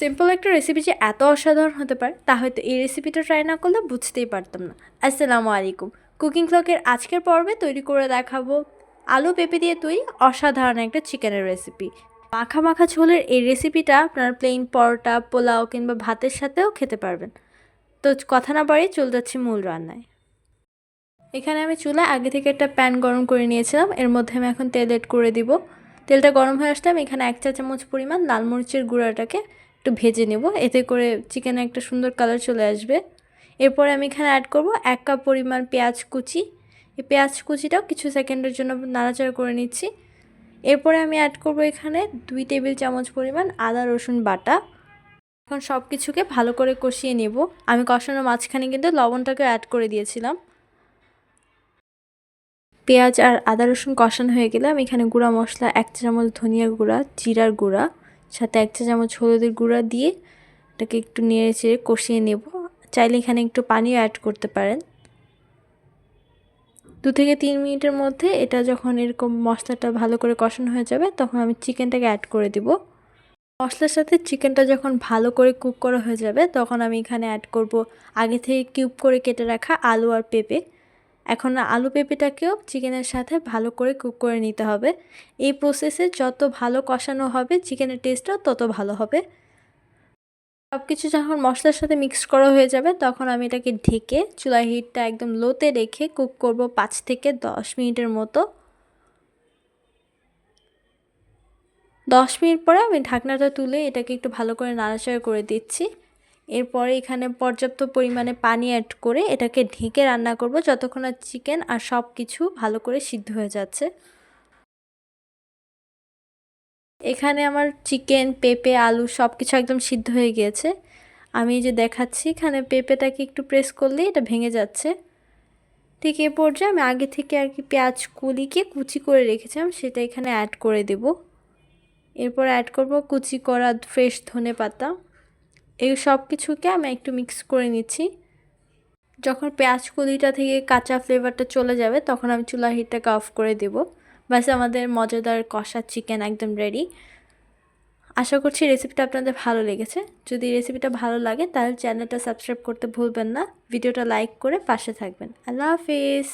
Simple একটা recipe যে এত অসাধারণ হতে পারে, তা হয়তো এই রেসিপিটা ট্রাই না করলে বুঝতেই পারতাম না। আসসালামু আলাইকুম। কুকিং ক্লকের আজকের পর্বে তৈরি করে দেখাবো আলু পেঁপে দিয়ে তৈরি অসাধারণ একটা চিকেনের রেসিপি মাখা মাখা ঝোলের এই রেসিপিটা আপনার প্লেন পরোটা, পোলাও কিংবা ভাতের সাথেও খেতে পারবেন। তো কথা না বাড়িয়ে চলে যাচ্ছি মূল রান্নায়। এখানে আমি চুলায় আগে থেকে একটা প্যান গরম করে নিয়েছিলাম, এর মধ্যে আমি এখন তেল এড করে দিব। তেলটা গরম হয়ে আসলে আমি এখানে এক চা চামচ পরিমাণ লাল মরিচের গুঁড়াটাকে একটু ভেজে নেব। এতে করে চিকেনে একটা সুন্দর কালার চলে আসবে। এরপরে আমি এখানে অ্যাড করব এক কাপ পরিমাণ পেঁয়াজ কুচি। এই পেঁয়াজ কুচিটাও কিছু সেকেন্ডের জন্য নাড়াচাড়া করে নিচ্ছি। এরপরে আমি অ্যাড করব এখানে দুই টেবিল চামচ পরিমাণ আদা, রসুন বাটা। এখন সব কিছুকে ভালো করে কষিয়ে নেব। আমি কষানোর মাঝখানে কিন্তু লবণটাকে অ্যাড করে দিয়েছিলাম। পেঁয়াজ আর আদা, রসুন কষানো হয়ে গেলে আমি এখানে গুঁড়া মশলা এক চামচ ধনিয়ার গুঁড়া, জিরার গুঁড়া সাথে এক চা চামচ হলুদের গুঁড়া দিয়ে এটাকে একটু নেড়ে চেড়ে কষিয়ে নেব। চাইলে এখানে একটু পানিও অ্যাড করতে পারেন। দু থেকে তিন মিনিটের মধ্যে এটা যখন এরকম মশলাটা ভালো করে কষানো হয়ে যাবে, তখন আমি চিকেনটাকে অ্যাড করে দিব। মশলার সাথে চিকেনটা যখন ভালো করে কুক করা হয়ে যাবে, তখন আমি এখানে অ্যাড করব আগে থেকে কিউব করে কেটে রাখা আলু আর পেঁপে। এখন আলু পেঁপেটাকেও চিকেনের সাথে ভালো করে কুক করে নিতে হবে। এই প্রসেসে যত ভালো কষানো হবে, চিকেনের টেস্টটাও তত ভালো হবে। সব কিছু যখন মশলার সাথে মিক্স করা হয়ে যাবে, তখন আমি এটাকে ঢেকে চুলা হিটটা একদম লোতে রেখে কুক করব পাঁচ থেকে দশ মিনিটের মতো। দশ মিনিট পরে আমি ঢাকনাটা তুলে এটাকে একটু ভালো করে নাড়াচাড়া করে দিচ্ছি। এরপরে এখানে পর্যাপ্ত পরিমাণে পানি অ্যাড করে এটাকে ঢেকে রান্না করব যতক্ষণ না চিকেন আর সব কিছু ভালো করে সিদ্ধ হয়ে যাচ্ছে। এখানে আমার চিকেন পেঁপে, আলু সব কিছু একদম সিদ্ধ হয়ে গিয়েছে। আমি যে দেখাচ্ছি, এখানে পেঁপেটাকে একটু প্রেস করলেই এটা ভেঙে যাচ্ছে। ঠিক এ পর্যায়ে আমি আগে থেকে আর কি পেঁয়াজ কুলিকে কুচি করে রেখেছিলাম, সেটা এখানে অ্যাড করে দেব। এরপর অ্যাড করব কুচি করা ফ্রেশ ধনে পাতা এই সব কিছুকে আমি একটু মিক্স করে নিচ্ছি। যখন পেঁয়াজ কুলিটা থেকে কাঁচা ফ্লেভারটা চলে যাবে, তখন আমি চুলার হিটটাকে অফ করে দেব। ব্যাস, আমাদের মজাদার কষা চিকেন একদম রেডি আশা করছি রেসিপিটা আপনাদের ভালো লেগেছে। যদি রেসিপিটা ভালো লাগে, তাহলে চ্যানেলটা সাবস্ক্রাইব করতে ভুলবেন না। ভিডিওটা লাইক করে পাশে থাকবেন। আল্লাহ হাফিজ!